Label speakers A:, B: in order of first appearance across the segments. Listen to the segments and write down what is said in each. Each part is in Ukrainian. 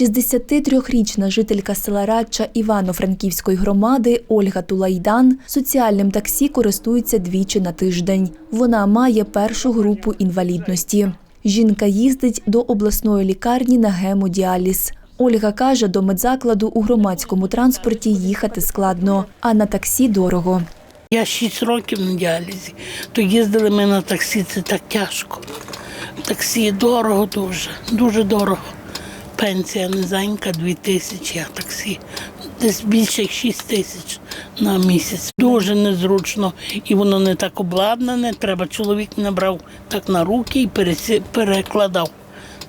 A: 63-річна жителька села Радча Івано-Франківської громади Ольга Тулайдан соціальним таксі користується двічі на тиждень. Вона має першу групу інвалідності. Жінка їздить до обласної лікарні на гемодіаліз. Ольга каже, до медзакладу у громадському транспорті їхати складно, а на таксі дорого.
B: Я 6 років на діалізі, то їздили ми на таксі, це так тяжко. Таксі дорого дуже, дуже дорого. Пенсія низенька, 2 тисячі, а таксі десь більше як 6 тисяч на місяць. Дуже незручно і воно не так обладнане. Треба чоловік не брав так на руки і перекладав.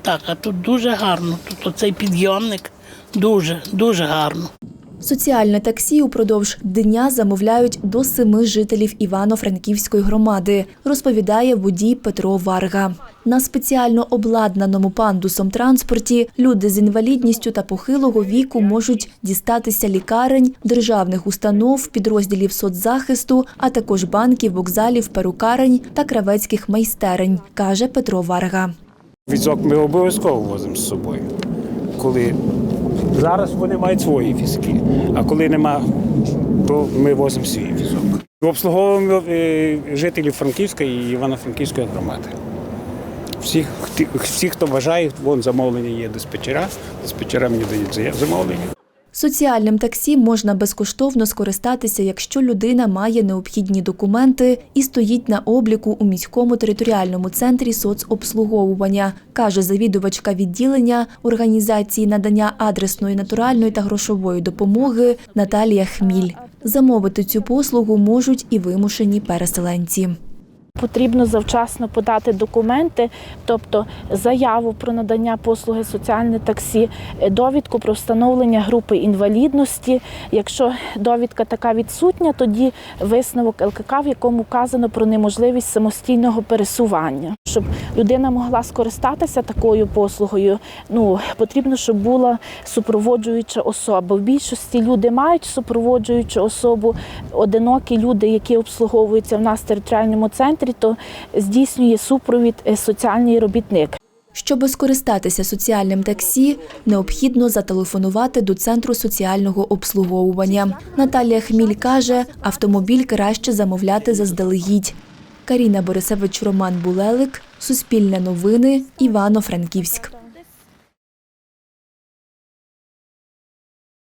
B: Так, а тут дуже гарно. Тут оцей підйомник дуже, дуже гарно.
A: Соціальне таксі упродовж дня замовляють до семи жителів Івано-Франківської громади, розповідає водій Петро Варга. На спеціально обладнаному пандусом транспорті люди з інвалідністю та похилого віку можуть дістатися лікарень, державних установ, підрозділів соцзахисту, а також банків, вокзалів, перукарень та кравецьких майстерень, каже Петро Варга.
C: Візок ми обов'язково возимо з собою. Коли зараз вони мають свої візки, а коли нема, то ми возимо свій візок. Обслуговуємо е, жителів Франківська і Івано-Франківської громади. Всіх, всі, хто бажає, вон замовлення є диспетчера. Диспетчера мені дають замовлення.
A: Соціальним таксі можна безкоштовно скористатися, якщо людина має необхідні документи і стоїть на обліку у міському територіальному центрі соцобслуговування, каже завідувачка відділення організації надання адресної, натуральної та грошової допомоги Наталія Хміль. Замовити цю послугу можуть і вимушені переселенці.
D: Потрібно завчасно подати документи, тобто заяву про надання послуги соціальне таксі, е, довідку про встановлення групи інвалідності. Якщо довідка така відсутня, тоді висновок ЛКК, в якому вказано про неможливість самостійного пересування. Щоб людина могла скористатися такою послугою, ну потрібно, щоб була супроводжуюча особа. В більшості люди мають супроводжуючу особу, одинокі люди, які обслуговуються в нас в територіальному центрі, то здійснює супровід е, соціальний робітник.
A: Щоби скористатися соціальним таксі, необхідно зателефонувати до центру соціального обслуговування. Наталія Хміль каже, автомобіль краще замовляти заздалегідь. Каріна Борисевич, Роман Булелик, Суспільне новини, Івано-Франківськ.